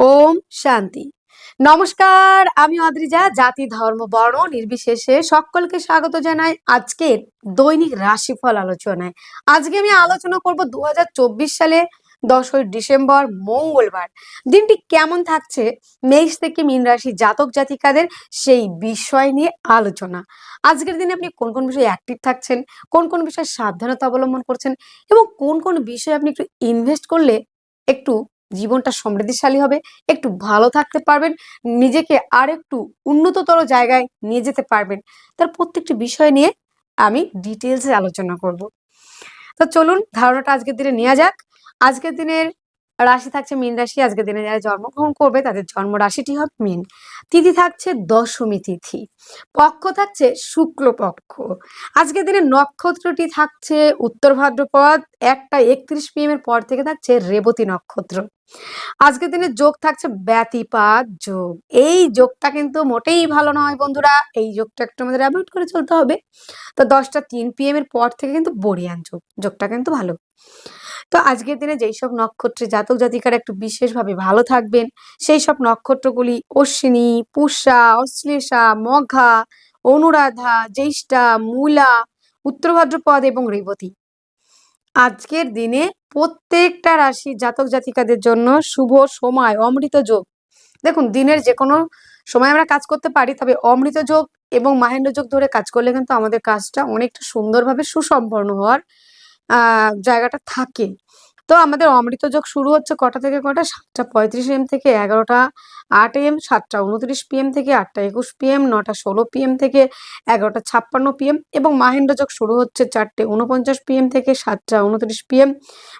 ওম শান্তি। নমস্কার, আমি অদ্রিজা, জাতি, ধর্ম, বর্ণ, নির্বিশেষে সকলকে স্বাগত জানাই আজকের দৈনিক রাশিফল আলোচনায়। আজকে আমি আলোচনা করব দু হাজার চব্বিশ সালে দশই ডিসেম্বর, মঙ্গলবার। দিনটি কেমন থাকছে? মেষ থেকে মীন রাশি জাতক জাতিকাদের সেই বিষয় নিয়ে আলোচনা। আজকের দিনে আপনি কোন কোন বিষয়ে অ্যাক্টিভ থাকছেন? কোন কোন বিষয়ে সাবধানতা অবলম্বন করছেন? এবং কোন কোন বিষয়ে আপনি একটু ইনভেস্ট করলে একটু জীবনটা সমৃদ্ধিশালী হবে, একটু ভালো থাকতে পারবেন, নিজেকে আর একটু উন্নততর জায়গায় নিয়ে যেতে পারবেন। তার প্রত্যেকটি বিষয় নিয়ে আমি ডিটেলসে আলোচনা করব। তো চলুন ধারণাটা আজকের দিনে নেওয়া যাক। আজকের দিনের রাশি থাকছে মীন রাশি, আজকের দিনে যারা জন্মগ্রহণ করবে তাদের জন্ম রাশিটি হবে মীন। তিথি থাকছে দশমী তিথি, পক্ষ থাকছে শুক্লপক্ষ। আজকের দিনে নক্ষত্রটি থাকছে উত্তর ভাদ্রপদ, একটা একত্রিশ পিএম এর পর থেকে থাকছে রেবতী নক্ষত্র। আজকের দিনে যোগ থাকছে ব্যতিপাত যোগ। এই যোগটা কিন্তু মোটেই ভালো নয় বন্ধুরা, এই যোগটা একটু আমাদের অ্যাভয়েড করে চলতে হবে। তো দশটা তিন পিএম এর পর থেকে কিন্তু বরিয়ান যোগ, যোগটা কিন্তু ভালো। তো আজকের দিনে যেই সব নক্ষত্রে জাতক জাতিকারা একটু বিশেষভাবে ভালো থাকবেন, সেই সব নক্ষত্রগুলি অশ্বিনী, পুষা, অশ্লেষা, মঘা, অনুরাধা, জ্যেষ্ঠা, মূলা উত্তর ভাদ্রপদ এবং রেবতী। আজকের দিনে প্রত্যেকটা রাশি জাতক জাতিকাদের জন্য শুভ সময়, অমৃত যোগ। দেখুন, দিনের যে কোনো সময় আমরা কাজ করতে পারি, তবে অমৃত যোগ এবং মাহেন্দ্র যোগ ধরে কাজ করলে কিন্তু আমাদের কাজটা অনেকটা সুন্দরভাবে সুসম্পন্ন হওয়ার জায়গাটা থাকে। তো আমাদের অমৃত যোগ শুরু হচ্ছে কটা থেকে কটা? সাতটা পঁয়ত্রিশ এম থেকে এগারোটা আট এম সাতটা উনত্রিশ পিএম থেকে আটটা একুশ পিএম নটা ষোলো পিএম থেকে এগারোটা ছাপ্পান্ন পিএম এবং মাহেন্দ্র যোগ শুরু হচ্ছে চারটে উনপঞ্চাশ পিএম থেকে সাতটা উনত্রিশ পিএম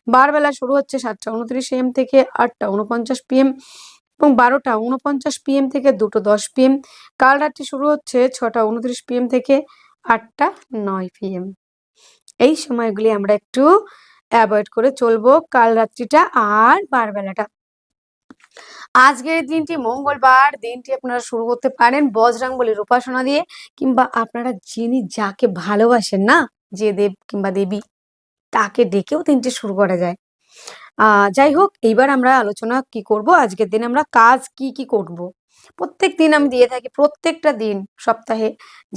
বারবেলা শুরু হচ্ছে সাতটা উনত্রিশ এম থেকে আটটা উনপঞ্চাশ পিএম এবং বারোটা উনপঞ্চাশ পিএম থেকে দুটো দশ পিএম কাল রাত্রি শুরু হচ্ছে ছটা উনত্রিশ পিএম থেকে আটটা নয় পিএম এই সময়গুলি আমরা একটু অ্যাভয়েড করে চলবো কাল রাত্রিটা আর বারবেলাটা। আজকের দিনটি মঙ্গলবার, দিনটি আপনারা শুরু করতে পারেন বজরাঙ্গলির উপাসনা দিয়ে, কিংবা আপনারা যিনি যাকে ভালোবাসেন না, যে দেব কিংবা দেবী, তাকে ডেকেও দিনটি শুরু করা যায়। আহ, যাই হোক, এইবার আমরা আলোচনা কি করব? আজকের দিনে আমরা কাজ কি কি করব? প্রত্যেক দিন আমি দিয়ে থাকি, প্রত্যেকটা দিন সপ্তাহে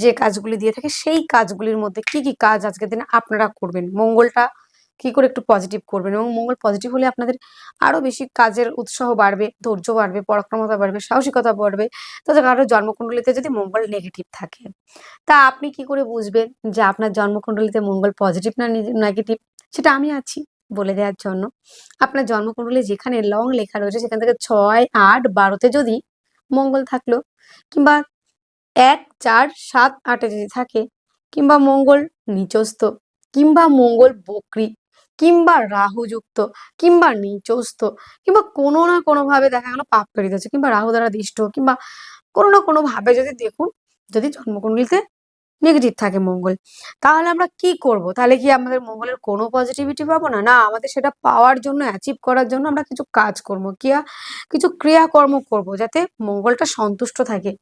যে কাজগুলি দিয়ে থাকি, সেই কাজগুলির মধ্যে কি কি কাজ আজকের দিনে আপনারা করবেন? মঙ্গলটা কি করে একটু পজিটিভ করবেন? এবং মঙ্গল পজিটিভ হলে আপনাদের আরও বেশি কাজের উৎসাহ বাড়বে, ধৈর্য বাড়বে, পরাক্রমতা বাড়বে, সাহসিকতা বাড়বে। তো কারও জন্মকুণ্ডলিতে যদি মঙ্গল নেগেটিভ থাকে, তা আপনি কি করে বুঝবেন যে আপনার জন্মকুণ্ডলিতে মঙ্গল পজিটিভ না নেগেটিভ সেটা আমি আছি বলে দেওয়ার জন্য। আপনার জন্মকুণ্ডলী যেখানে লং লেখা রয়েছে, সেখান থেকে ছয়, আট, বারোতে যদি মঙ্গল থাকল। কিংবা এক, চার, সাত, আটে যদি থাকে, কিংবা মঙ্গল নিচস্থ, কিংবা মঙ্গল বকরি, কিংবা রাহুযুক্ত, কিংবা নিচস্থ, কিংবা কোনো না কোনোভাবে দেখা গেল পাপ পেরিয়ে যাচ্ছে কিংবা রাহু দ্বারা দৃষ্ট, কিংবা কোনো না কোনোভাবে যদি দেখুন, যদি জন্মকুণ্ডলিতে নেগেটিভ থাকে মঙ্গল। তাহলে আমরা কি করব? তাহলে কি আমাদের মঙ্গলের কোনো পজিটিভিটি পাবো না? না, আমাদের সেটা পাওয়ার জন্য অ্যাচিভ করার জন্য আমরা কিছু কাজ করব কিয়া কিছু ক্রিয়াকর্ম করব, যাতে মঙ্গলটা সন্তুষ্ট থাকে।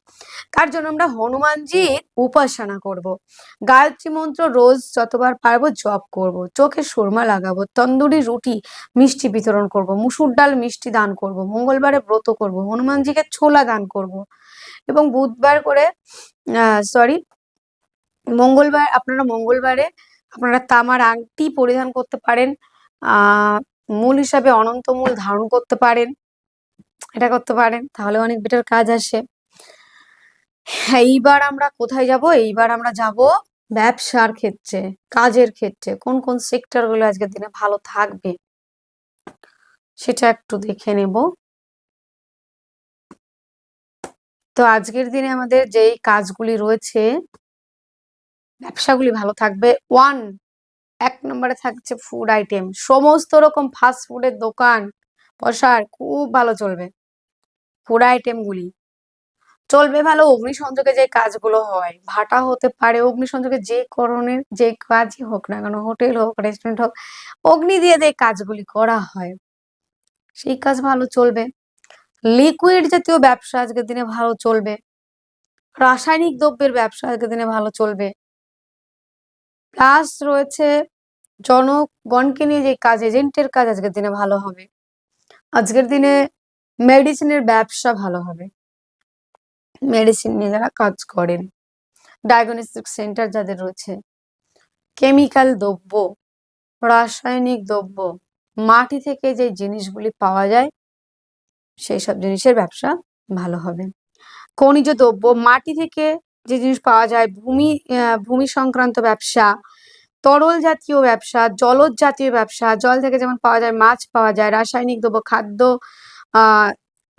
তার জন্য আমরা হনুমানজির উপাসনা করব। গায়ত্রী মন্ত্র রোজ যতবার পারব জপ করব। চোখে সুরমা লাগাবো, তন্দুরি রুটি, মিষ্টি বিতরণ করব, মুসুর ডাল মিষ্টি দান করব, মঙ্গলবারে ব্রত করব, হনুমানজিকে ছোলা দান করব। এবং বুধবার করে সরি মঙ্গলবার, আপনারা মঙ্গলবারে আপনারা তামার আংটি পরিধান করতে পারেন মূল হিসাবে অনন্ত মূল ধারণ করতে পারেন, এটা করতে পারেন, তাহলে অনেক বেটার কাজ আসে। এইবার আমরা কোথায় যাব? এইবার আমরা যাব ব্যবসার ক্ষেত্রে, কাজের ক্ষেত্রে, কোন কোন সেক্টরগুলো আজকের দিনে ভালো থাকবে, সেটা একটু দেখে নেব। তো আজকের দিনে আমাদের যেই কাজগুলি রয়েছে ব্যবসাগুলি ভালো থাকবে। ওয়ান, এক নম্বরে থাকছে ফুড আইটেম সমস্ত রকম ফাস্ট ফুডের দোকান প্রসার খুব ভালো চলবে। ফুড আইটেমগুলি চলবে ভালো অগ্নিসংযোগে যে কাজগুলো হয়। ভাটা হতে পারে অগ্নিসংযোগে যে করণের যে কাজই হোক না কেন, হোটেল হোক রেস্টুরেন্ট হোক, অগ্নি দিয়ে যে কাজগুলি করা হয়। সেই কাজ ভালো চলবে। লিকুইড জাতীয় ব্যবসা আজকের দিনে ভালো চলবে। রাসায়নিক দ্রব্যের ব্যবসা আজকের দিনে ভালো চলবে। প্লাস রয়েছে জনগণকে নিয়ে যে কাজ এজেন্টের কাজ আজকের দিনে ভালো হবে। আজকের দিনে মেডিসিনের ব্যবসা ভালো হবে। মেডিসিন নিয়ে যারা কাজ করেন ডায়াগনস্টিক সেন্টার যাদের রয়েছে কেমিক্যাল দ্রব্য, রাসায়নিক দ্রব্য, মাটি থেকে যে জিনিসগুলি পাওয়া যায়, সেই সব জিনিসের ব্যবসা ভালো হবে। খনিজ দ্রব্য, মাটি থেকে যে জিনিস পাওয়া যায়, ভূমি ভূমি সংক্রান্ত ব্যবসা, তরল জাতীয় ব্যবসা, জলজ জাতীয় ব্যবসা, জল থেকে যেমন পাওয়া যায়, মাছ পাওয়া যায়, রাসায়নিক দ্রব্য, খাদ্য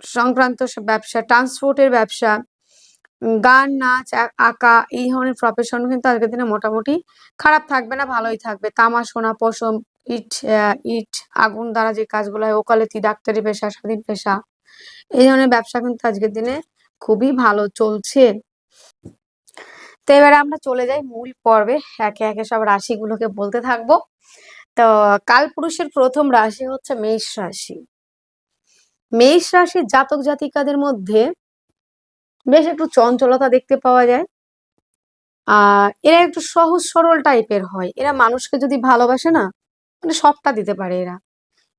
সংক্রান্ত ব্যবসা, ট্রান্সপোর্টের ব্যবসা গান, নাচ আঁকা, এই ধরনের প্রফেশন কিন্তু আজকের দিনে মোটামুটি খারাপ থাকবে না, ভালোই থাকবে। তামা, সোনা, পশম, ইট ইট, আগুন দ্বারা যে কাজগুলো হয়, ওকালতি, ডাক্তারি পেশা, স্বাধীন পেশা, এই ধরনের ব্যবসা কিন্তু আজকের দিনে খুবই ভালো চলছে। তো এবারে আমরা চলে যাই মূল পর্বে। একে একে সব রাশিগুলোকে বলতে থাকব। তো কালপুরুষের প্রথম রাশি হচ্ছে মেষ রাশি। মেষ রাশির জাতক জাতিকাদের মধ্যে বেশ একটু চঞ্চলতা দেখতে পাওয়া যায়। আহ এরা একটু সহজ সরল টাইপের হয়। এরা মানুষকে যদি ভালোবাসে না মানে সবটা দিতে পারে এরা।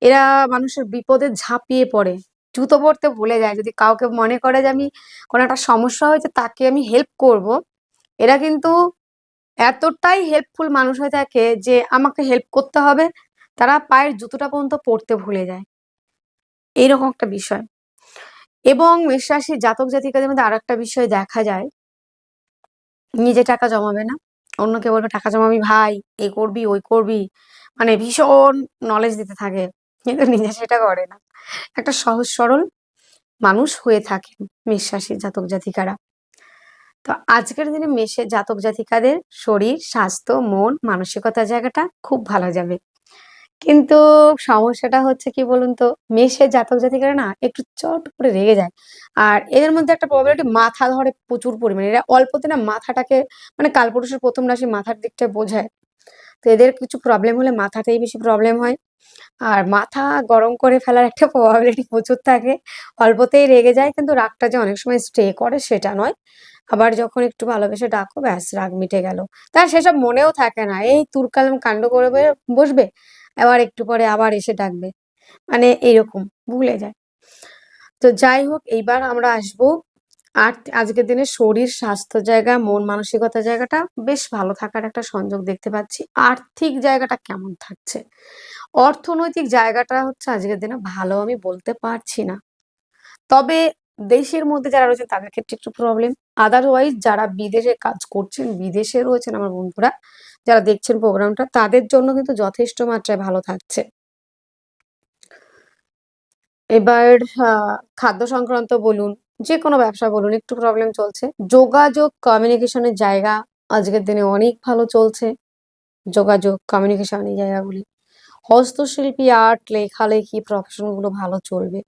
এরা মানুষের বিপদে ঝাঁপিয়ে পড়ে। জুতো পরতে ভুলে যায়। যদি কাউকে মনে করে যে আমি কোনো একটা সমস্যা হয়েছে, তাকে আমি হেল্প করব। এরা কিন্তু এতটাই হেল্পফুল মানুষ হয়ে থাকে যে আমাকে হেল্প করতে হবে। তারা পায়ের জুতোটা পর্যন্ত পরতে ভুলে যায়। এইরকম একটা বিষয়। এবং মেষ রাশির জাতক জাতিকাদের মধ্যে আরেকটা বিষয় দেখা যায়। নিজে টাকা জমাবে না। অন্যকে বলবে, টাকা জমাবি ভাই এই করবি, ওই করবি। মানে ভীষণ নলেজ দিতে থাকে। কিন্তু নিজে সেটা করে না। একটা সহজ সরল মানুষ হয়ে থাকে মেষ রাশির জাতক জাতিকারা। তো আজকের দিনে মেষের জাতক জাতিকাদের শরীর, স্বাস্থ্য, মন, মানসিকতার জায়গাটা খুব ভালো যাবে। কিন্তু সমস্যাটা হচ্ছে কি বলুন তো মেষের জাতক জাতিকারা না একটু চট করে রেগে যায়। আর এদের মধ্যে একটা প্রবলেম মাথা ধরে প্রচুর পরিমাণে। এরা অল্পতে না মাথাটাকে মানে কালপুরুষের প্রথম রাশি মাথার দিকটা বোঝায়। তো এদের কিছু প্রবলেম হলে মাথাটাই বেশি প্রবলেম হয়। আর মাথা গরম করে ফেলার একটা প্রবাবিলিটি প্রচুর থাকে। অল্পতেই রেগে যায়, কিন্তু রাগটা যে অনেক সময় স্টে করে সেটা নয়। আবার যখন একটু ভালোবেসে ডাকো, ব্যাস, রাগ মিটে গেল। তার সেসব মনেও থাকে না। এই তুরকালাম কাণ্ড করে বসবে, আবার একটু পরে আবার এসে ডাকবে। মানে এরকম, ভুলে যায়। তো যাই হোক, এইবার আমরা আসব আর আজকের দিনে শরীর, স্বাস্থ্য জায়গা, মন মানসিকতা জায়গাটা বেশ ভালো থাকার একটা সংযোগ দেখতে পাচ্ছি। আর্থিক জায়গাটা কেমন থাকছে? অর্থনৈতিক জায়গাটা হচ্ছে আজকের দিনে ভালো আমি বলতে পারছি না। তবে দেশের মধ্যে যারা রয়েছেন, তাদের ক্ষেত্রে একটু প্রবলেম আদারওয়াইজ যারা বিদেশে কাজ করছেন, বিদেশে রয়েছেন আমার বন্ধুরা, যারা দেখছেন প্রোগ্রামটা তাদের জন্য কিন্তু যথেষ্ট মাত্রায় ভালো থাকছে। এবার খাদ্য সংক্রান্ত বলুন যে কোনো ব্যবসা বলুন, একটু প্রবলেম চলছে। যোগাযোগ কমিউনিকেশনের জায়গা আজকের দিনে অনেক ভালো চলছে। যোগাযোগ কমিউনিকেশন এই জায়গাগুলি। হস্তশিল্পী আর্ট লেখালেখি প্রফেশনগুলো ভালো চলবে।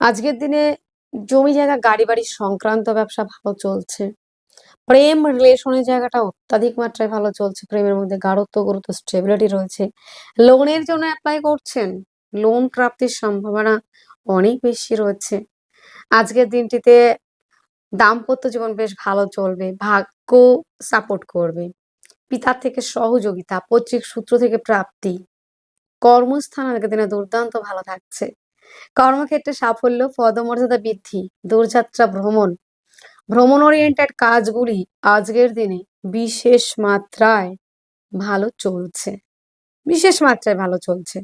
আজকের দিনে জমি জায়গা গাড়ি বাড়ি সংক্রান্ত ব্যবসা ভালো চলছে। প্রেম রিলেশনের জায়গাটা অত্যাধিক মাত্রায় ভালো চলছে। প্রেমের মধ্যে গাঢ়ত্ব, গুরুত্ব স্টেবিলিটি রয়েছে। লোনের জন্য অ্যাপ্লাই করছেন? লোন প্রাপ্তির সম্ভাবনা অনেক বেশি রয়েছে। আজকের দিনটিতে দাম্পত্য জীবন বেশ ভালো চলবে, ভাগ্য সাপোর্ট করবে। পিতার থেকে সহযোগিতা, পৈতৃক সূত্র থেকে প্রাপ্তি। কর্মস্থান আজকের দিনে দুর্দান্ত ভালো থাকছে। কর্মক্ষেত্রে সাফল্য, পদমর্যাদা বৃদ্ধি, দূরযাত্রা, ভ্রমণ। ভ্রমণ ওরিয়েন্টেড কাজগুলি আজকের দিনে বিশেষ মাত্রায় ভালো চলছে। বিশেষ মাত্রায় ভালো চলছে।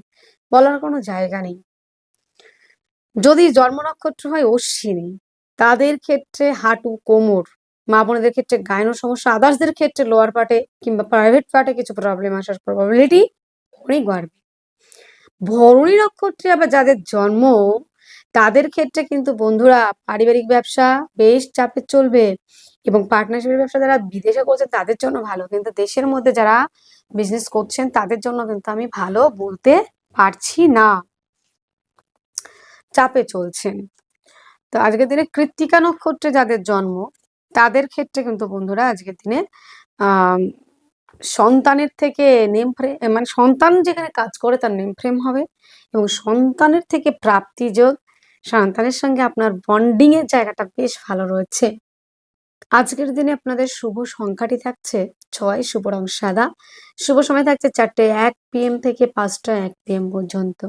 বলার কোনো জায়গা নেই। যদি জন্ম নক্ষত্র হয় অশ্বিনী, তাদের ক্ষেত্রে হাঁটু কোমর, মা বোনেদের ক্ষেত্রে গায়ন সমস্যা আদার্সদের ক্ষেত্রে লোয়ার পার্টে কিংবা প্রাইভেট পার্টে কিছু প্রবলেম আসার প্রবাবিলিটি অনেক বাড়বে। ভরণী নক্ষত্রে আবার যাদের জন্ম, তাদের ক্ষেত্রে কিন্তু বন্ধুরা পারিবারিক ব্যবসা বেশ চাপে চলবে এবং পার্টনারশিপের ব্যবসা যারা বিদেশে করছে তাদের জন্য ভালো। কিন্তু দেশের মধ্যে যারা বিজনেস করছেন তাদের জন্য কিন্তু আমি ভালো বলতে পারছি না। চাপে চলছেন। তো আজকের দিনে কৃত্তিকা নক্ষত্রে যাদের জন্ম, তাদের ক্ষেত্রে কিন্তু বন্ধুরা আজকের দিনে আহ সন্তানের থেকে নেম ফ্রেম মানে সন্তান যেখানে কাজ করে তার নেম ফ্রেম হবে এবং সন্তানের থেকে প্রাপ্তি যোগ সন্তানের সঙ্গে আপনার বন্ডিং এর জায়গাটা বেশ ভালো রয়েছে। আজকের দিনে আপনাদের শুভ সংখ্যাটি থাকছে ছয়, শুভ রং সাদা। শুভ সময় থাকছে চারটে এক পিএম থেকে পাঁচটা এক পিএম পর্যন্ত।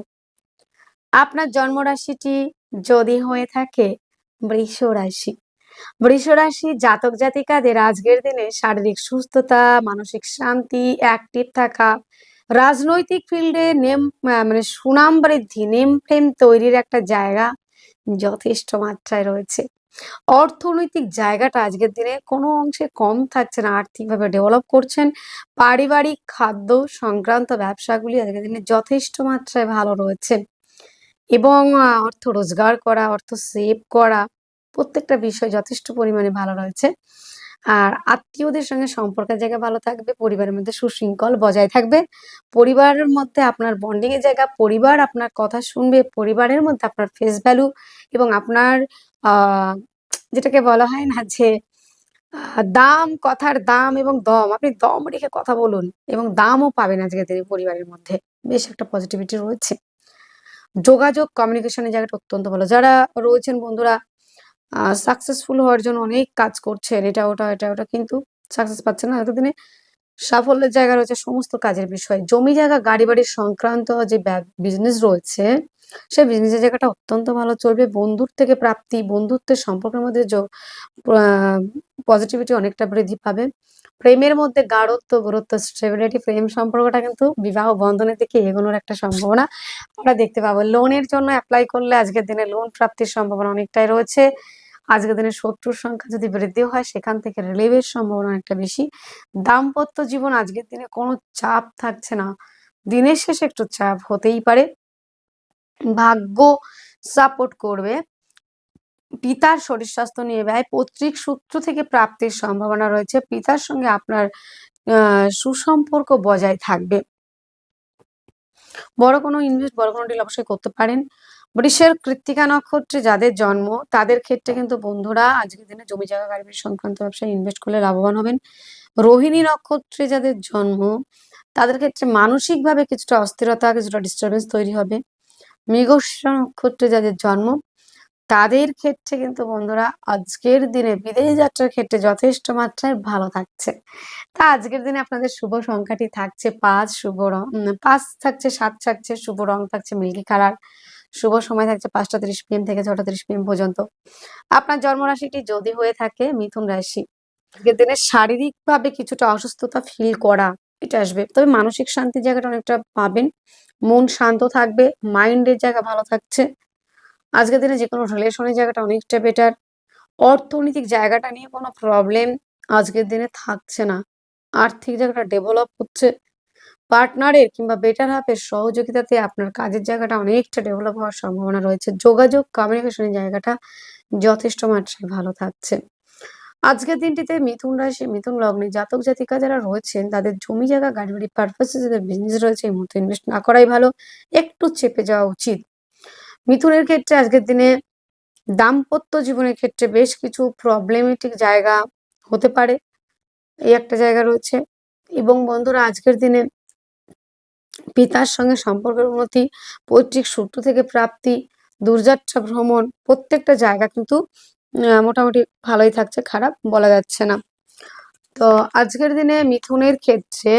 আপনার জন্মরাশিটি যদি হয়ে থাকে বৃষ রাশি বৃষ রাশি জাতক জাতিকাদের আজকের দিনে শারীরিক সুস্থতা, মানসিক শান্তি অ্যাক্টিভ থাকা, রাজনৈতিক ফিল্ডে নেম মানে সুনাম বৃদ্ধি, নেম ফ্রেম তৈরির একটা জায়গা যথেষ্ট মাত্রায় রয়েছে। অর্থনৈতিক জায়গাটা আজকের দিনে কোনো অংশে কম থাকছে না, আর্থিকভাবে ডেভেলপ করছেন। পারিবারিক খাদ্য সংক্রান্ত ব্যবসাগুলি আজকের দিনে যথেষ্ট মাত্রায় ভালো রয়েছে। এবং অর্থ রোজগার করা, অর্থ সেভ করা প্রত্যেকটা বিষয় যথেষ্ট পরিমাণে ভালো রয়েছে। আর আত্মীয়দের সঙ্গে সম্পর্কের জায়গা ভালো থাকবে, পরিবারের মধ্যে সুশৃঙ্খল বজায় থাকবে, পরিবারের মধ্যে আপনার বন্ডিং এর জায়গা, পরিবার আপনার কথা শুনবে, পরিবারের মধ্যে আপনার ফেস ভ্যালু এবং আপনার যেটাকে বলা হয় না যে দাম, কথার দাম এবং দম। আপনি দম রেখে কথা বলুন এবং দামও পাবেন আজকে দিনে পরিবারের মধ্যে। বেশ একটা পজিটিভিটি রয়েছে। যোগাযোগ কমিউনিকেশনের জায়গাটা অত্যন্ত ভালো। যারা রয়েছেন বন্ধুরা সাকসেসফুল হওয়ার জন্য অনেক কাজ করছেন এটা, ওটা এটা, ওটা কিন্তু সাকসেস পাচ্ছে না। এতদিনে সাফল্যের জায়গা রয়েছে সমস্ত কাজের বিষয়ে। জমি জায়গা গাড়ি বাড়ির সংক্রান্ত যে বিজনেস রয়েছে সেই বিজনেসের জায়গাটা অত্যন্ত ভালো চলবে। বন্ধুর থেকে প্রাপ্তি, বন্ধুত্বের সম্পর্কের মধ্যে পজিটিভিটি অনেকটা বৃদ্ধি পাবে। প্রেমের মধ্যে গাঢ়ত্ব গুরুত্ব স্টেবিলিটি প্রেম সম্পর্কটা কিন্তু বিবাহ বন্ধনের দিকে এগোনোর একটা সম্ভাবনা। আমরা দেখতে পাবো লোনের জন্য অ্যাপ্লাই করলে আজকের দিনে লোন প্রাপ্তির সম্ভাবনা অনেকটাই রয়েছে। আজকের দিনে শত্রুর সংখ্যা যদি বৃদ্ধি হয়, সেখান থেকে রিলিভের সম্ভাবনা অনেকটা বেশি। দাম্পত্য জীবন আজকের দিনে কোনো চাপ থাকছে না। দিনের শেষে একটু চাপ হতেই পারে। ভাগ্য সাপোর্ট করবে। পিতার শরীর স্বাস্থ্য নিয়ে ব্যয় পৈতৃক সূত্র থেকে প্রাপ্তির সম্ভাবনা রয়েছে। পিতার সঙ্গে আপনার সুসম্পর্ক বজায় থাকবে। বড় কোনো ইনভেস্ট বড় কোনো ডিল অবশ্যই করতে পারেন। বৃষের কৃত্তিকা নক্ষত্রে যাদের জন্ম, তাদের ক্ষেত্রে কিন্তু বন্ধুরা আজকের দিনে জমি জায়গা গাড়ি সংক্রান্ত ব্যবসায় ইনভেস্ট করলে লাভবান হবেন। রোহিণী নক্ষত্রে যাদের জন্ম, তাদের ক্ষেত্রে মানসিকভাবে কিছুটা অস্থিরতা, কিছুটা ডিস্টারবেন্স তৈরি হবে। মৃগশিরা নক্ষত্রে যাদের জন্ম তাদের ক্ষেত্রে কিন্তু বন্ধুরা আজকের দিনে বিদেশ যাত্রার ক্ষেত্রে যথেষ্ট মাত্রায় ভালো থাকছে। তা আজকের দিনে আপনাদের শুভ সংখ্যাটি থাকছে পাঁচ শুভ রং পাঁচ থাকছে, সাত থাকছে, শুভ রং থাকছে মিল্কি কালার, শুভ সময় থাকছে পাঁচটা তিরিশ পিএম থেকে ছটা তিরিশ পিএম পর্যন্ত। আপনার জন্মরাশিটি যদি হয়ে থাকে মিথুন রাশি, আজকের দিনে শারীরিকভাবে কিছুটা অসুস্থতা ফিল করা এটা আসবে। তবে মানসিক শান্তির জায়গাটা অনেকটা পাবেন, মন শান্ত থাকবে মাইন্ডের জায়গা ভালো থাকছে। আজকের দিনে যে কোনো রিলেশনের জায়গাটা অনেকটা বেটার অর্থনৈতিক জায়গাটা নিয়ে কোনো প্রবলেম আজকের দিনে থাকছে না। আর্থিক জায়গাটা ডেভেলপ হচ্ছে। পার্টনারের কিংবা বেটার হাফের সহযোগিতাতে আপনার কাজের জায়গাটা অনেকটা ডেভেলপ হওয়ার সম্ভাবনা রয়েছে। যোগাযোগ কমিউনিকেশনের জায়গাটা যথেষ্ট মাত্রায় ভালো থাকছে। আজকের দিনটিতে মিথুন রাশি, মিথুন লগ্নে জাতক, জাতিকা যারা রয়েছেন, তাদের জমি জায়গা গাড়ি বাড়ি পারপাসে যাদের বিজনেস রয়েছে, এই মুহূর্তে ইনভেস্ট না করাই ভালো। একটু চেপে যাওয়া উচিত। মিথুনের ক্ষেত্রে আজকের দিনে দাম্পত্য জীবনের ক্ষেত্রে বেশ কিছু প্রবলেমেটিক জায়গা হতে পারে। এই একটা জায়গা রয়েছে। এবং বন্ধুরা, আজকের দিনে পিতার সঙ্গে সম্পর্কের উন্নতি, পৈতৃক সূত্র থেকে প্রাপ্তি, দূরযাত্রা ভ্রমণ প্রত্যেকটা জায়গা কিন্তু মোটামুটি ভালোই থাকছে, খারাপ বলা যাচ্ছে না। তো আজকের দিনে মিথুনের ক্ষেত্রে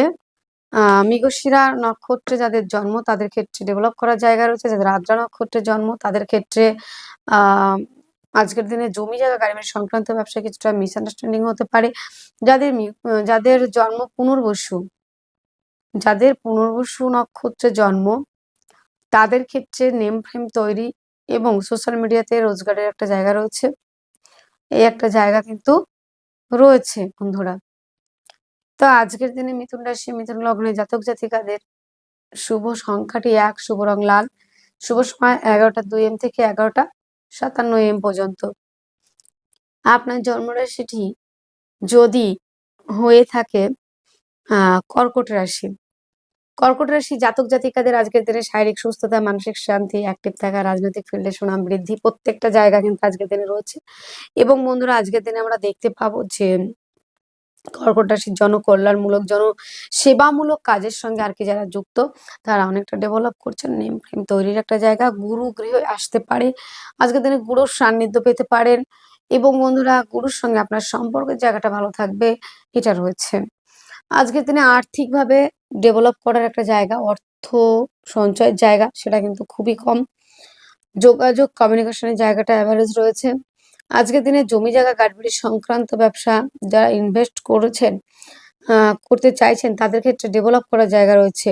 মৃগশিরা নক্ষত্রে যাদের জন্ম, তাদের ক্ষেত্রে ডেভেলপ করার জায়গা রয়েছে। যাদের আদ্রা নক্ষত্রে জন্ম, তাদের ক্ষেত্রে আজকের দিনে জমি জায়গা গাড়ি সংক্রান্ত ব্যবসায় কিছুটা মিসআন্ডারস্ট্যান্ডিং হতে পারে। যাদের যাদের জন্ম পুনর্বসু, যাদের পুনর্বসু নক্ষত্রে জন্ম, তাদের ক্ষেত্রে নেম ফ্রেম তৈরি এবং সোশ্যাল মিডিয়াতে রোজগারের একটা জায়গা রয়েছে। এই একটা জায়গা কিন্তু রয়েছে, বন্ধুরা। তো আজকের দিনে মিথুন রাশি, মিথুন লগ্নে জাতক জাতিকাদের শুভ সংখ্যাটি এক, শুভ রং লাল। শুভ সময় এগারোটা দুই এম থেকে এগারোটা সাতান্ন এম পর্যন্ত। আপনার জন্মরাশিটি যদি হয়ে থাকে কর্কট রাশি। কর্কট রাশি জাতক জাতিকাদের আজকের দিনে শারীরিক সুস্থতা, মানসিক শান্তি অ্যাক্টিভ থাকা, রাজনৈতিক ফিল্ডে সুনাম বৃদ্ধি, প্রত্যেকটা জায়গা কিন্তু আজকের দিনে রয়েছে। এবং বন্ধুরা, আজকের দিনে আমরা দেখতে পাবো যে কর্কট জনকল্যাণমূলক জন সেবামূলক কাজের সঙ্গে আর কি যারা যুক্ত, তারা অনেকটা ডেভেলপ করছেন নেম ফ্রেম তৈরির একটা জায়গা, গুরু গৃহে আসতে পারে। আজকের দিনে গুরুর সান্নিধ্য পেতে পারেন এবং বন্ধুরা, গুরুর সঙ্গে আপনার সম্পর্কের জায়গাটা ভালো থাকবে, এটা রয়েছে। আজকের দিনে আর্থিকভাবে ডেভেলপ করার একটা জায়গা, অর্থ সঞ্চয়ের জায়গা, সেটা কিন্তু খুবই কম। যোগাযোগ কমিউনিকেশনের জায়গাটা অ্যাভারেজ রয়েছে। আজকের দিনে জমি জায়গা গাড়ি সংক্রান্ত ব্যবসা যারা ইনভেস্ট করেছেন করতে চাইছেন, তাদের ক্ষেত্রে ডেভেলপ করার জায়গা রয়েছে।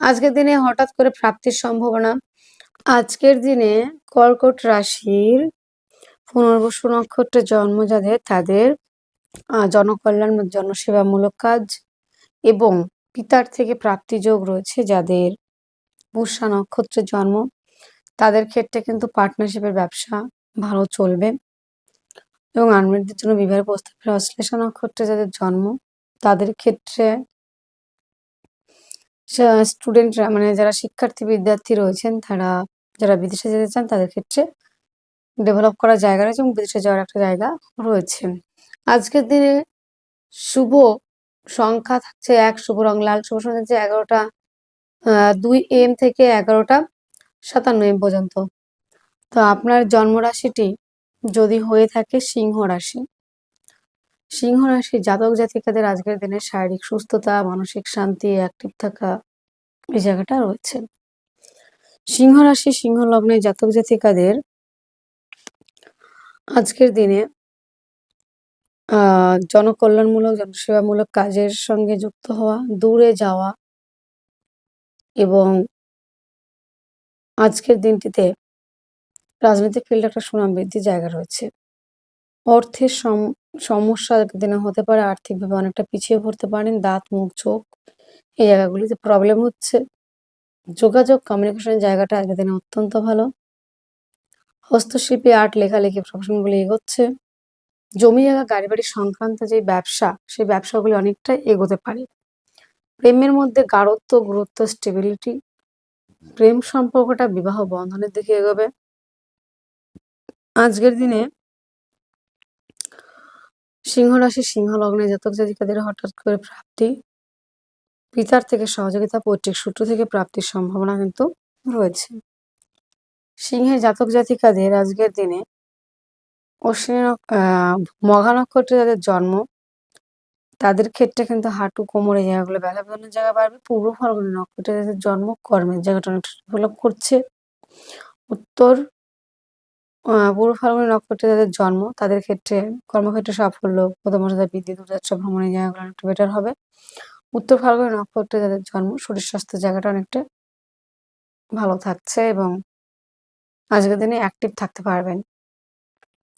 আজকের দিনে হঠাৎ করে প্রাপ্তির সম্ভাবনা। আজকের দিনে কর্কট রাশির পুনর্বসু নক্ষত্রের জন্ম যাদের, তাদের জনকল্যাণ জনসেবামূলক কাজ এবং পিতার থেকে প্রাপ্তি যোগ রয়েছে যাদের পুষ্যা নক্ষত্রের জন্ম। তাদের ক্ষেত্রে কিন্তু পার্টনারশিপের ব্যবসা ভালো চলবে। এবং আনমেরিডদের জন্য বিবাহের প্রস্তাবের অশ্লেষা নক্ষত্রে যাদের জন্ম, তাদের ক্ষেত্রে স্টুডেন্টরা মানে যারা শিক্ষার্থী, বিদ্যার্থী রয়েছেন, তারা যারা বিদেশে যেতে চান, তাদের ক্ষেত্রে ডেভেলপ করার জায়গা রয়েছে এবং বিদেশে যাওয়ার একটা জায়গা রয়েছে। আজকের দিনে শুভ সংখ্যা থাকছে এক, শুভ রং লাল, শুভ সংখ্যা থাকছে এগারোটা দুই এম থেকে এগারোটা সাতান্ন এম পর্যন্ত। তো আপনার জন্মরাশিটি যদি হয়ে থাকে সিংহ রাশি। সিংহ রাশি জাতক জাতিকাদের আজকের দিনে শারীরিক সুস্থতা, মানসিক শান্তি অ্যাক্টিভ থাকা এই জায়গাটা রয়েছে। সিংহ রাশি, সিংহ লগ্নে জাতক জাতিকাদের আজকের দিনে জনকল্যাণমূলক, জনসেবামূলক কাজের সঙ্গে যুক্ত হওয়া, দূরে যাওয়া এবং আজকের দিনটিতে রাজনৈতিক ফিল্ডে একটা সুনাম বৃদ্ধির জায়গা রয়েছে। অর্থের সম- সমস্যা দিনে হতে পারে, আর্থিকভাবে অনেকটা পিছিয়ে পড়তে পারেন, দাঁত, মুখ, চোখ, এই জায়গাগুলিতে প্রবলেম হচ্ছে। যোগাযোগ কমিউনিকেশনের জায়গাটা আজকের দিনে অত্যন্ত ভালো। হস্তশিল্পী আর্ট লেখালেখি প্রফেশনগুলি এগোচ্ছে। জমি জায়গা গাড়ি বাড়ি সংক্রান্ত যে ব্যবসা, সেই ব্যবসাগুলি অনেকটা এগোতে পারে। প্রেমের মধ্যে গাঢ়ত্ব, গুরুত্ব স্টেবিলিটি প্রেম সম্পর্কটা বিবাহ বন্ধনের দিকে এগোবে। আজকের দিনে সিংহ রাশি সিংহ লগ্নে জাতক জাতিকাদের হঠাৎ করে প্রাপ্তি, পিতার থেকে সহযোগিতা, পৈতৃক সূত্র থেকে প্রাপ্তির সম্ভাবনা কিন্তু রয়েছে। সিংহের জাতক জাতিকাদের আজকের দিনে অশ্বিনী মঘা নক্ষত্রে যাদের জন্ম, তাদের ক্ষেত্রে কিন্তু হাঁটু, কোমরে জায়গাগুলো, ব্যথা বেদনার জায়গা বাড়বে। পূর্ব ফাল্গুনী নক্ষত্রে যাদের জন্ম, কর্মের জায়গাটা অনেকটা ডেভেলপ করছে। উত্তর পূর্ব ফাল্গুনী নক্ষত্রে যাদের জন্ম, তাদের ক্ষেত্রে কর্মক্ষেত্রে সাফল্য প্রথম পদমর্যাদা বৃদ্ধি দূরযাত্রা ভ্রমণের জায়গাগুলো অনেকটা বেটার হবে। উত্তর ফাল্গুনী নক্ষত্রে যাদের জন্ম, শরীর স্বাস্থ্যের জায়গাটা অনেকটা ভালো থাকছে এবং আজকের দিনে অ্যাক্টিভ থাকতে পারবেন।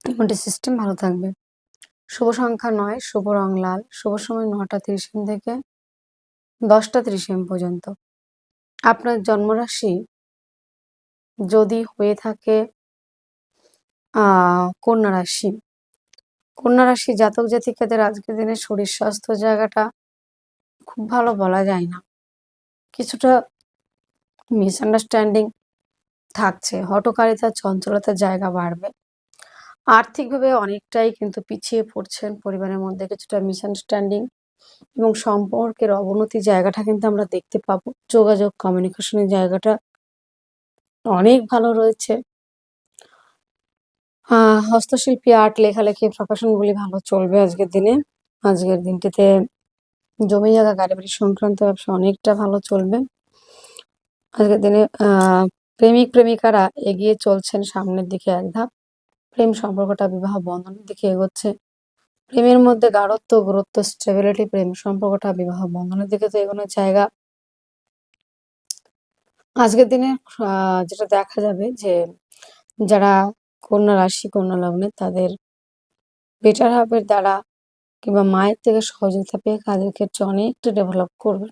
ইমিউনিটি সিস্টেম ভালো থাকবে। শুভ সংখ্যা নয়, শুভ রং লাল। শুভ সময় নটা তিরিশ এম থেকে দশটা তিরিশ এম পর্যন্ত। আপনার জন্মরাশি যদি হয়ে থাকে কন্যা রাশি। কন্যা রাশি জাতক জাতিকাদের আজকের দিনে শরীর স্বাস্থ্য জায়গাটা খুব ভালো বলা যায় না। কিছুটা মিসআন্ডারস্ট্যান্ডিং থাকছে। হটকারিতা চঞ্চলতার জায়গা বাড়বে। আর্থিকভাবে অনেকটাই কিন্তু পিছিয়ে পড়ছেন পরিবারের মধ্যে কিছুটা মিসআন্ডারস্ট্যান্ডিং এবং সম্পর্কের অবনতি জায়গাটা কিন্তু আমরা দেখতে পাবো। যোগাযোগ কমিউনিকেশনের জায়গাটা অনেক ভালো রয়েছে। হস্তশিল্পী আর্ট লেখালেখি প্রফেশনগুলি ভালো চলবে আজকের দিনে। আজকের দিনটিতে জমি জায়গা, গাড়ি সংক্রান্ত ব্যবসা অনেকটা ভালো চলবে। আজকের দিনে প্রেমিক, প্রেমিকারা এগিয়ে চলছেন সামনের দিকে এক ধাপ। প্রেম সম্পর্কটা বিবাহ বন্ধনের দিকে এগোচ্ছে। প্রেমের মধ্যে গাঢ়ত্ব, গুরুত্ব স্টেবিলিটি প্রেম সম্পর্কটা বিবাহ বন্ধনের দিকে তো এগোনোর জায়গা। আজকের দিনে যেটা দেখা যাবে যে যারা কন্যা রাশি, কন্যা লগ্নে তাদের বেটার হাবের দ্বারা কিংবা মায়ের থেকে সহযোগিতা পেয়ে কাজের ক্ষেত্রে অনেকটা ডেভেলপ করবে।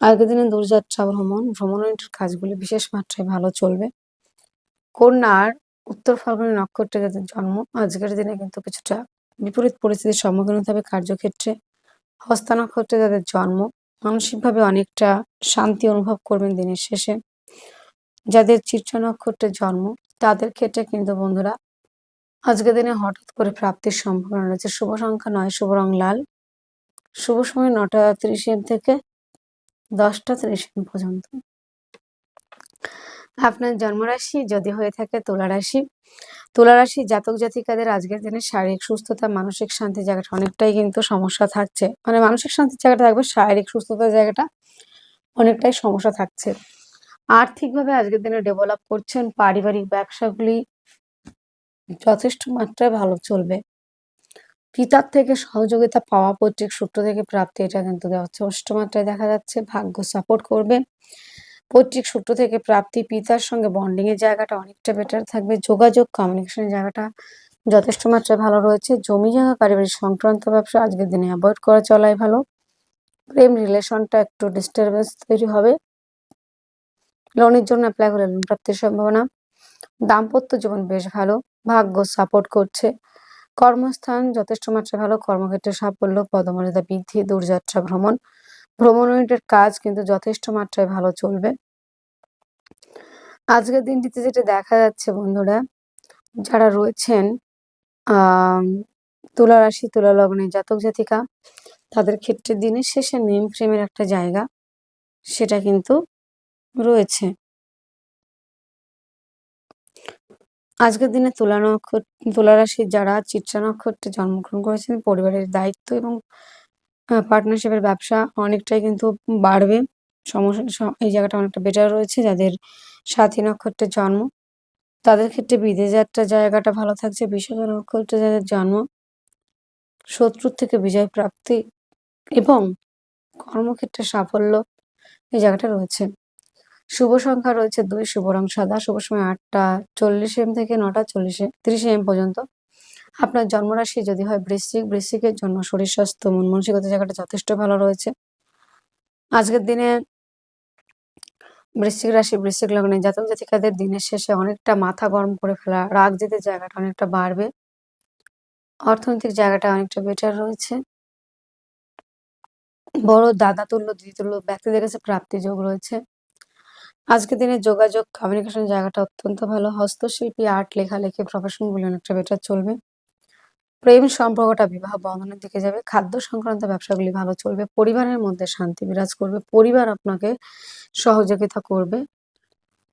আজকের দিনে দূরযাত্রা, ভ্রমণ ভ্রমণের কাজগুলি বিশেষ মাত্রায় ভালো চলবে। কন্যার উত্তর ফাল্গুনী নক্ষত্রে যাদের জন্ম, আজকের দিনে কিন্তু কিছুটা বিপরীত পরিস্থিতির সম্মুখীন হতে হবে কার্যক্ষেত্রে। হস্তা নক্ষত্রে যাদের জন্ম, মানসিকভাবে অনেকটা শান্তি অনুভব করবেন দিনের শেষে। যাদের চিত্র নক্ষত্রের জন্ম তাদের ক্ষেত্রে কিন্তু বন্ধুরা, আজকের দিনে হঠাৎ করে প্রাপ্তির সম্ভাবনা রয়েছে। শুভ সংখ্যা নয়, শুভ রং লাল। শুভ সময় নটা তিরিশ এম থেকে দশটা তিরিশ এম পর্যন্ত। আপনার জন্মরাশি যদি হয়ে থাকে তুলা রাশি তুলা রাশি জাতক জাতিকাদের আজকের দিনে শারীরিক সুস্থতা, মানসিক শান্তির জায়গাটা অনেকটাই কিন্তু সমস্যা থাকছে। মানে মানসিক শান্তির জায়গাটা থাকবে, শারীরিক সুস্থতার জায়গাটা অনেকটাই সমস্যা থাকছে। আর্থিকভাবে আজকের দিনে ডেভেলপ করছেন, পারিবারিক ব্যবসাগুলি যথেষ্ট মাত্রায় ভালো চলবে। পিতার থেকে সহযোগিতা পাওয়া পৈতৃক সূত্র থেকে প্রাপ্তি, এটা কিন্তু যথেষ্ট মাত্রায় দেখা যাচ্ছে, ভাগ্য সাপোর্ট করবে। পৈতৃক সূত্র থেকে প্রাপ্তি, পিতার সঙ্গে বন্ডিং এর জায়গাটা অনেকটা বেটার থাকবে, যোগাযোগ কমিউনিকেশনের জায়গাটা যথেষ্ট মাত্রায় ভালো রয়েছে। জমি জায়গা, পারিবারিক সংক্রান্ত ব্যবসা আজকের দিনে অ্যাভয়েড করা চলাই ভালো। প্রেম রিলেশনটা একটু ডিস্টারবেন্স তৈরি হবে। লোনের জন্য অ্যাপ্লাই করে লোন প্রাপ্তির সম্ভাবনা। দাম্পত্য জীবন বেশ ভালো, ভাগ্য সাপোর্ট করছে। কর্মস্থান যথেষ্ট মাত্রায় ভালো, কর্মক্ষেত্রে সাফল্য, পদমর্যাদা বৃদ্ধি, দূরযাত্রা ভ্রমণ। ভ্রমণ ওরিয়েন্টেড কাজ কিন্তু যথেষ্ট মাত্রায় ভালো চলবে। আজকের দিনটিতে যেটা দেখা যাচ্ছে বন্ধুরা, যারা রয়েছেন তুলা রাশি তুলা লগ্নে জাতক জাতিকা, তাদের ক্ষেত্রে দিনের শেষে নেম ফ্রেমের একটা জায়গা। সেটা কিন্তু রয়েছে। আজকের দিনে তুলা নক্ষত্র তুলা রাশির যারা চিত্রা নক্ষত্রে জন্মগ্রহণ করেছেন, পরিবারের দায়িত্ব এবং পার্টনারশিপের ব্যবসা অনেকটাই কিন্তু বাড়বে। সমস্যা এই জায়গাটা অনেকটা বেটার রয়েছে যাদের সাথী নক্ষত্রের জন্ম। তাদের ক্ষেত্রে বিদেশ যাত্রা জায়গাটা ভালো থাকছে, বিশাখা নক্ষত্রে যাদের জন্ম। শত্রুর থেকে বিজয় প্রাপ্তি এবং কর্মক্ষেত্রে সাফল্য এই জায়গাটা রয়েছে। শুভ সংখ্যা রয়েছে দুই, শুভ রং সাদা। শুভ সময় আটটা চল্লিশ এম থেকে নটা চল্লিশ, তিরিশ এম পর্যন্ত। আপনার জন্মরাশি যদি হয় বৃশ্চিক, বৃশ্চিকের জন্য শরীর স্বাস্থ্য, মন মানসিকতা জায়গাটা যথেষ্ট ভালো রয়েছে। আজকের দিনে বৃশ্চিক রাশি, বৃশ্চিক লগ্নে জাতক জাতিকাদের দিনের শেষে অনেকটা মাথা গরম করে ফেলা, রাগ যেতে জায়গাটা অনেকটা বাড়বে। অর্থনৈতিক জায়গাটা অনেকটা বেটার রয়েছে। বড় দাদা তুল্য, দিদি তুল্য, ব্যক্তিদের কাছে প্রাপ্তি যোগ রয়েছে। আজকের দিনে যোগাযোগ কমিউনিকেশন জায়গাটা অত্যন্ত ভালো। হস্তশিল্পী আর্ট লেখালেখি প্রফেশনগুলি অনেকটা বেটার চলবে। প্রেম সম্পর্কটা বিবাহ বন্ধনের দিকে যাবে। খাদ্য সংক্রান্ত ব্যবসাগুলি ভালো চলবে। পরিবারের মধ্যে শান্তি বিরাজ করবে। পরিবার আপনাকে সহযোগিতা করবে।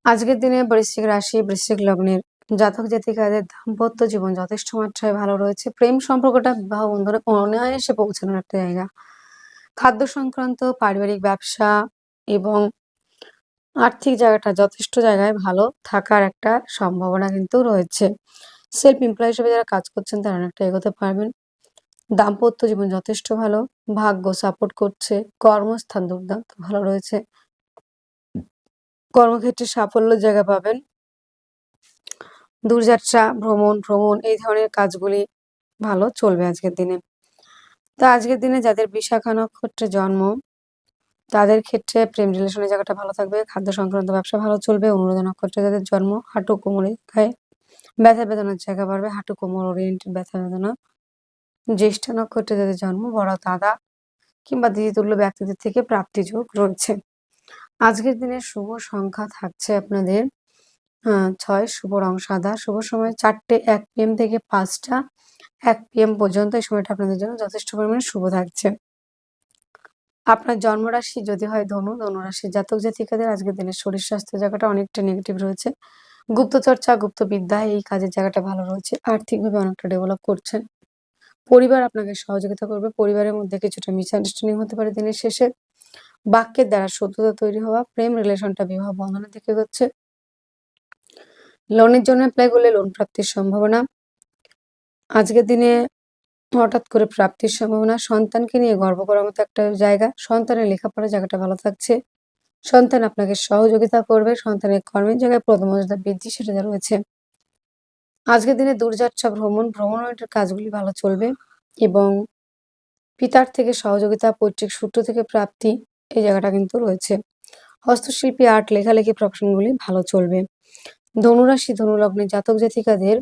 আজকের দিনে বৃশ্চিক রাশি, বৃশ্চিক লগ্নের জাতক জাতিকাদের দাম্পত্য জীবন যথেষ্ট মাত্রায় ভালো রয়েছে। প্রেম সম্পর্কটা বিবাহ বন্ধনে অনায়াসে পৌঁছানোর একটা জায়গা। খাদ্য সংক্রান্ত, পারিবারিক ব্যবসা এবং আর্থিক জায়গাটা যথেষ্ট জায়গায় ভালো থাকার একটা সম্ভাবনা কিন্তু রয়েছে। সেলফ এমপ্লয় হিসেবে যারা কাজ করছেন, তারা অনেকটা এগোতে পারবেন। দাম্পত্য জীবন যথেষ্ট ভালো, ভাগ্য সাপোর্ট করছে, কর্মস্থান দুর্দান্ত ভালো রয়েছে। কর্মক্ষেত্রে সাফল্য জায়গা পাবেন। দূরযাত্রা, ভ্রমণ ভ্রমণ, এই ধরনের কাজগুলি ভালো চলবে আজকের দিনে। তা আজকের দিনে যাদের বিশাখা নক্ষত্রে জন্ম তাদের ক্ষেত্রে প্রেম রিলেশনের জায়গাটা ভালো থাকবে, খাদ্য সংক্রান্ত ব্যবসা ভালো চলবে অনুরোধ নক্ষত্রে যাদের জন্ম, হাঁটু, কোমরে, গায়ে ব্যথা বেদনার জায়গা বাড়বে, হাঁটু, কোমর ওরিয়েন্টেড ব্যথা বেদনা। জ্যেষ্ঠ নক্ষত্রে যাদের জন্ম, বড় দাদা কিংবা দিদি তুল্য ব্যক্তিদের থেকে প্রাপ্তি যোগ রয়েছে। আজকের দিনে শুভ সংখ্যা থাকছে আপনাদের ছয়, শুভ রং সাদা, শুভ সময় চারটে, এক পিএম থেকে পাঁচটা, এক পিএম পর্যন্ত এই সময়টা আপনাদের জন্য যথেষ্ট পরিমাণে শুভ থাকছে। আপনার জন্মরাশি যদি হয় ধনু ধনুরাশি জাতক জাতিকাদের আজকের দিনের শরীর স্বাস্থ্য জায়গাটা অনেকটা নেগেটিভ রয়েছে। গুপ্তচর্চা, গুপ্তবিদ্যা, এই কাজের জায়গাটা ভালো রয়েছে। আর্থিকভাবে অনেকটা ডেভেলপ করছেন। পরিবার আপনাকে সহযোগিতা করবে। পরিবারের মধ্যে কিছুটা মিসআন্ডারস্ট্যান্ডিং হতে পারে দিনের শেষে। বাক্যের দ্বারা শত্রুতা তৈরি হওয়া, প্রেম রিলেশনটা বিবাহ বন্ধনের দিকে এগোচ্ছে। লোনের জন্য অ্যাপ্লাই করলে লোন প্রাপ্তির সম্ভাবনা। আজকের দিনে হঠাৎ করে প্রাপ্তির সম্ভাবনা, সন্তানকে নিয়ে গর্ব করার মতো একটা জায়গা, সন্তানের লেখাপড়ার জায়গাটা ভালো থাকছে। সন্তান আপনাকে সহযোগিতা করবে, সন্তানের কর্মের জায়গায় প্রথমর্যাদা বৃদ্ধি সেটা রয়েছে। আজকের দিনে দূরযাত্রা, ভ্রমণ ভ্রমণের কাজগুলি ভালো চলবে এবং পিতার থেকে সহযোগিতা, পৈতৃক সূত্র থেকে প্রাপ্তি এই জায়গাটা কিন্তু রয়েছে। হস্তশিল্পী, আর্ট, লেখালেখি প্রফেশনগুলি ভালো চলবে। ধনুরাশি, ধনুলগ্নে জাতক জাতিকাদের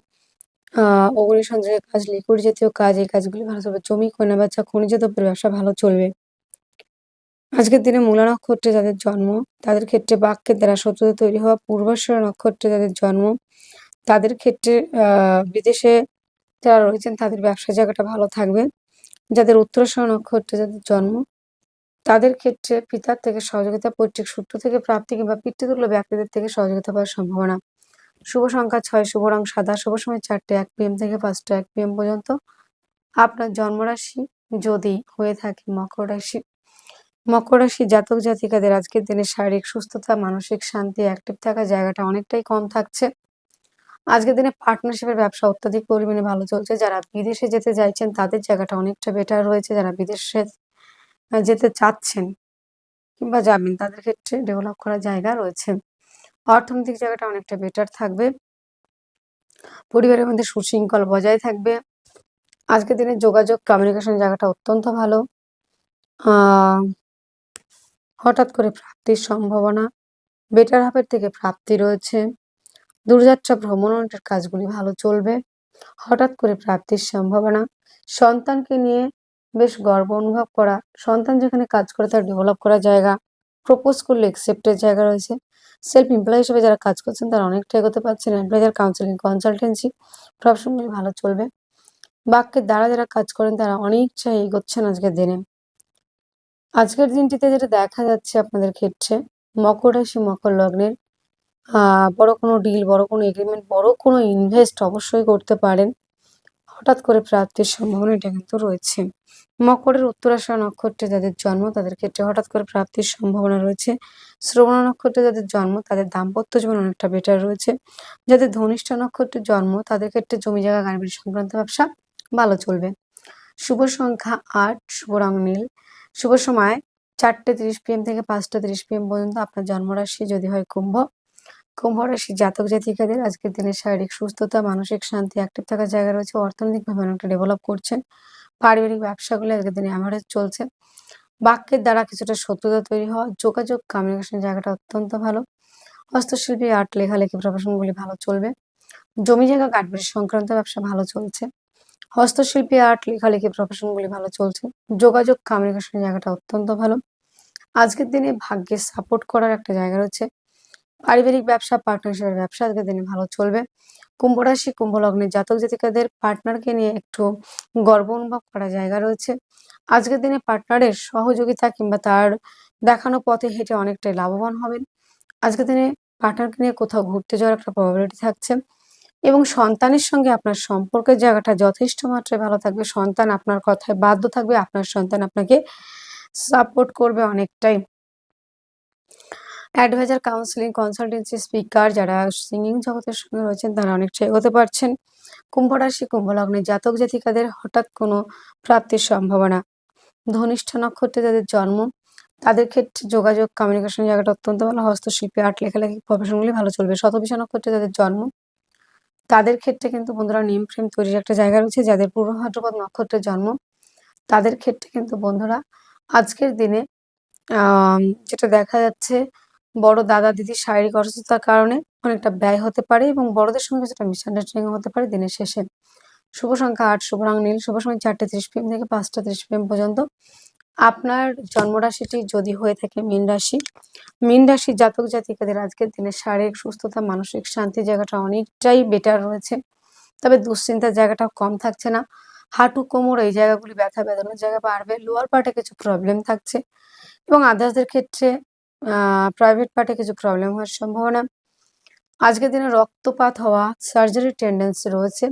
আহ অগ্নিসংযোগের কাজ লিকুইড জাতীয় কাজ, এই কাজগুলি ভালো চলবে। জমি কয়না বাচ্চা, খনিজ দ্রব্যের ব্যবসা ভালো চলবে। আজকের দিনে মূলা নক্ষত্রে যাদের জন্ম, তাদের ক্ষেত্রে বাক্যের দ্বারা শত্রুতা তৈরি হওয়া পূর্বাশয় নক্ষত্রে যাদের জন্ম, তাদের ক্ষেত্রে বিদেশে যারা রয়েছেন, তাদের ব্যবসা জায়গাটা ভালো থাকবে। যাদের উত্তরাশয় নক্ষত্রে যাদের জন্ম, তাদের ক্ষেত্রে পিতার থেকে সহযোগিতা, পৈতৃক সূত্র থেকে প্রাপ্তি কিংবা পিতৃতুল্য ব্যক্তিদের থেকে সহযোগিতা পাওয়ার সম্ভাবনা। শুভ সংখ্যা ছয়, শুভ রং সাদা, শুভ সময় চারটে, এক পিএম থেকে পাঁচটা, এক পিএম পর্যন্ত। আপনার জন্মরাশি যদি হয়ে থাকে মকর রাশি মকর রাশি জাতক জাতিকাদের আজকের দিনে শারীরিক সুস্থতা, মানসিক শান্তি অ্যাক্টিভ থাকার জায়গাটা অনেকটাই কম থাকছে। আজকের দিনে পার্টনারশিপের ব্যবসা অত্যাধিক পরিমাণে ভালো চলছে। যারা বিদেশে যেতে চাইছেন, তাদের জায়গাটা অনেকটা বেটার রয়েছে যারা বিদেশে যেতে চাচ্ছেন কিংবা যাবেন, তাদের ক্ষেত্রে ডেভেলপ করার জায়গা রয়েছে। অর্থনৈতিক জায়গাটা অনেকটা বেটার থাকবে। পরিবারের মধ্যে সুশৃঙ্খল বজায় থাকবে। আজকের দিনে যোগাযোগ কমিউনিকেশন জায়গাটা অত্যন্ত ভালো। হঠাৎ করে প্রাপ্তির সম্ভাবনা বেটার হাফের থেকে প্রাপ্তি রয়েছে। দূরযাত্রা ভ্রমণের কাজগুলি ভালো চলবে। হঠাৎ করে প্রাপ্তির সম্ভাবনা, সন্তানকে নিয়ে বেশ গর্ব অনুভব করা, সন্তান যেখানে কাজ করে তার ডেভেলপ করার জায়গা। প্রপোজ করলে একসেপ্টের জায়গা রয়েছে। সেলফ এমপ্লয় হিসেবে যারা কাজ করছেন, তারা অনেকটা এগোতে পারছেন। এমপ্লয়ার কাউন্সিলিং কনসালটেন্সি প্রফেশনগুলি ভালো চলবে। বাক্যের দ্বারা যারা কাজ করেন, তারা অনেকটা এগোচ্ছেন আজকের দিনে। আজকের দিনটিতে যেটা দেখা যাচ্ছে আপনাদের ক্ষেত্রে, মকর রাশি, মকর লগ্নের বড় কোনো ডিল বড় কোনো এগ্রিমেন্ট বড় কোনো ইনভেস্ট অবশ্যই করতে পারেন। হঠাৎ করে প্রাপ্তির সম্ভাবনা এটা কিন্তু রয়েছে। মকরের উত্তরাশা নক্ষত্রে যাদের জন্ম, তাদের ক্ষেত্রে হঠাৎ করে প্রাপ্তির সম্ভাবনা রয়েছে। শ্রবণ নক্ষত্রে যাদের জন্ম, তাদের দাম্পত্য জীবন অনেকটা বেটার রয়েছে। যাদের ধনিষ্ঠ নক্ষত্রের জন্ম, তাদের ক্ষেত্রে জমি জায়গা গাড়ি সংক্রান্ত ব্যবসা ভালো চলবে। শুভ সংখ্যা আট, শুভ রং নীল। শুভ সময় চারটে তিরিশ পিএম থেকে পাঁচটা তিরিশ পিএম পর্যন্ত আপনার জন্মরাশি যদি হয় কুম্ভ কুম্ভ রাশি জাতক জাতিকাদের আজকের দিনে শারীরিক সুস্থতা, মানসিক শান্তি অ্যাক্টিভ থাকার জায়গা রয়েছে। অর্থনৈতিকভাবে অনেকটা ডেভেলপ করছেন। পারিবারিক ব্যবসাগুলো আজকের দিনে অ্যাভারেজ চলছে। বাক্যের দ্বারা কিছুটা শত্রুতা তৈরি হওয়া, যোগাযোগ কমিউনিকেশন জায়গাটা অত্যন্ত ভালো। হস্তশিল্পী আর্ট লেখালেখি প্রফেশনগুলি ভালো চলবে। জমি জায়গা, কাঠবাড়ি সংক্রান্ত ব্যবসা ভালো চলছে। হস্তশিল্পী আর্ট লেখালেখি প্রফেশনগুলি ভালো চলছে। যোগাযোগ কমিউনিকেশন জায়গাটা অত্যন্ত ভালো। আজকের দিনে ভাগ্যে সাপোর্ট করার একটা জায়গা রয়েছে। পারিবারিক ব্যবসা পার্টনারশিপের ব্যবসা, আজকের দিনে ভালো চলবে। কুম্ভ রাশি, কুম্ভ লগ্নের জাতক জাতিকাদের পার্টনারকে নিয়ে একটু গর্ব অনুভব করার জায়গা রয়েছে। আজকের দিনে পার্টনারের সহযোগিতা কিংবা তার দেখানো পথে হেঁটে অনেকটাই লাভবান হবেন। আজকের দিনে পার্টনারকে নিয়ে কোথাও ঘুরতে যাওয়ার একটা প্রবাবিলিটি থাকছে। এবং সন্তানের সঙ্গে আপনার সম্পর্কের জায়গাটা যথেষ্ট মাত্রায় ভালো থাকবে। সন্তান আপনার কথায় বাধ্য থাকবে। আপনার সন্তান আপনাকে সাপোর্ট করবে অনেকটাই। অ্যাডভাইজার, কাউন্সিলিং, কনসালটেন্সি স্পিকার যারা সিঙ্গিং জগতের সঙ্গে রয়েছেন তারা অনেকটা এগোতে পারছেন। কুম্ভ রাশি, কুম্ভ লগ্নের জাতক জাতিকাদের হঠাৎ কোনো প্রাপ্তির সম্ভাবনা। ধনিষ্ঠ নক্ষত্রে যাদের জন্ম, তাদের ক্ষেত্রে যোগাযোগ কমিউনিকেশন জায়গাটা অত্যন্ত ভালো। হস্তশিল্পী আর্ট লেখালেখি প্রফেশনগুলি ভালো চলবে। শতবিশা নক্ষত্রে যাদের জন্ম, তাদের ক্ষেত্রে কিন্তু বন্ধুরা নেম ফ্রেম তৈরির একটা জায়গা রয়েছে, যাদের পূর্ব ভাদ্রপদ নক্ষত্রের জন্ম, তাদের ক্ষেত্রে কিন্তু বন্ধুরা আজকের দিনে যেটা দেখা যাচ্ছে বড় দাদা দিদির শারীরিক অসুস্থতার কারণে অনেকটা ব্যয় হতে পারে এবং বড়দের সঙ্গে কিছুটা মিসআন্ডারস্ট্যান্ডিং হতে পারে দিনের শেষে। শুভ সংখ্যা আট, শুভ রং নীল, শুভ সময় চারটে ত্রিশ পিএম থেকে পাঁচটা ত্রিশ পিএম পর্যন্ত। আপনার জন্মরাশিটি যদি হয়ে থাকে মীন রাশি মীন রাশি জাতক জাতিকাদের আজকের দিনে শারীরিক সুস্থতা, মানসিক শান্তি জায়গাটা অনেকটাই বেটার রয়েছে। তবে দুশ্চিন্তার জায়গাটা কম থাকছে না। হাঁটু কোমর এই জায়গাগুলি ব্যথা বেদনার জায়গা বাড়বে লোয়ার পার্টে কিছু প্রবলেম থাকছে এবং আদার্সদের ক্ষেত্রে প্রাইভেট পার্টে কিছু প্রবলেম হওয়ার সম্ভাবনা। আজকের দিনে রক্তপাত হওয়া সার্জারির টেন্ডেন্সি রয়েছে।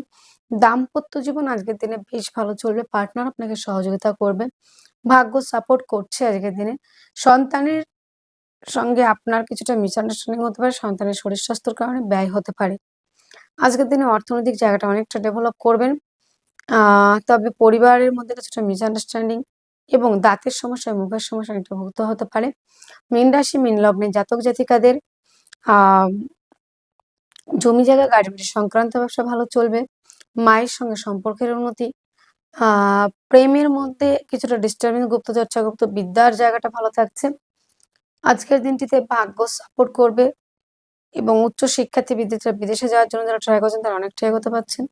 দাম্পত্য জীবন আজকের দিনে বেশ ভালো চলবে। পার্টনার আপনাকে সহযোগিতা করবে। ভাগ্য সাপোর্ট করছে আজকের দিনে। সন্তানের সঙ্গে আপনার কিছুটা মিসআন্ডারস্ট্যান্ডিং হতে পারে। সন্তানের শরীর স্বাস্থ্যের কারণে ব্যয় হতে পারে। আজকের দিনে অর্থনৈতিক জায়গাটা অনেকটা ডেভেলপ করবেন। তবে পরিবারের মধ্যে কিছুটা মিসআন্ডারস্ট্যান্ডিং এবং দাঁতের সমস্যা, মুখের সমস্যা ভুগতে হতে পারে। মীন রাশি, মীন লগ্নের জাতক জাতিকাদের জমি জায়গা গাড়ি সংক্রান্ত ব্যবসা ভালো চলবে। মায়ের সঙ্গে সম্পর্কের উন্নতি প্রেমের মধ্যে কিছুটা ডিস্টার্বিং গুপ্তচর্চা গুপ্ত বিদ্যার জায়গাটা ভালো থাকছে। আজকের দিনটিতে ভাগ্য সাপোর্ট করবে এবং উচ্চ শিক্ষার্থী বিদ্যার্থীরা বিদেশে যাওয়ার জন্য যারা ট্রাই করছেন, তারা অনেকটা এগোতে পারছেন।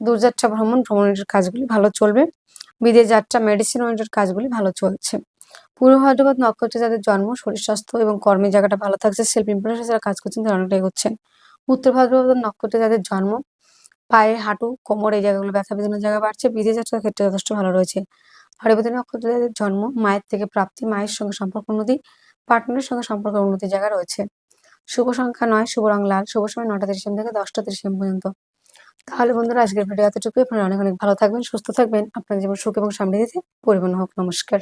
দূরযাত্রা, ভ্রমণ, ভ্রমণের কাজগুলি ভালো চলবে। বিদেশ যাত্রা মেডিসিন ওরিয়েন্টেড কাজগুলি ভালো চলছে। পূর্ব ভাদ্রপদ নক্ষত্রে যাদের জন্ম, শরীর স্বাস্থ্য এবং কর্মের জায়গাটা ভালো থাকছে সেলফ ইমপ্রেশন যারা কাজ করছেন তারা অনেকটা এগোচ্ছেন। উত্তর ভাদ্রপদ নক্ষত্রে যাদের জন্ম, পায়ে হাঁটু, কোমর এই জায়গাগুলো ব্যথা বেদনার জায়গা বাড়ছে, বিদেশ যাত্রার ক্ষেত্রে যথেষ্ট ভালো রয়েছে। হরিপতি নক্ষত্রে যাদের জন্ম, মায়ের থেকে প্রাপ্তি, মায়ের সঙ্গে সম্পর্ক উন্নতি পার্টনারের সঙ্গে সম্পর্ক উন্নতির জায়গা রয়েছে। শুভ সংখ্যা নয়, শুভ রং লাল, শুভ সময় নটা তিরিশ থেকে দশটা তিরিশ পর্যন্ত। তাহলে বন্ধুরা, আজকের ভিডিও এতটুকুই। আপনারা অনেক অনেক ভালো থাকবেন, সুস্থ থাকবেন। আপনার জীবন সুখ এবং সমৃদ্ধিতে পরিপূর্ণ হোক। নমস্কার।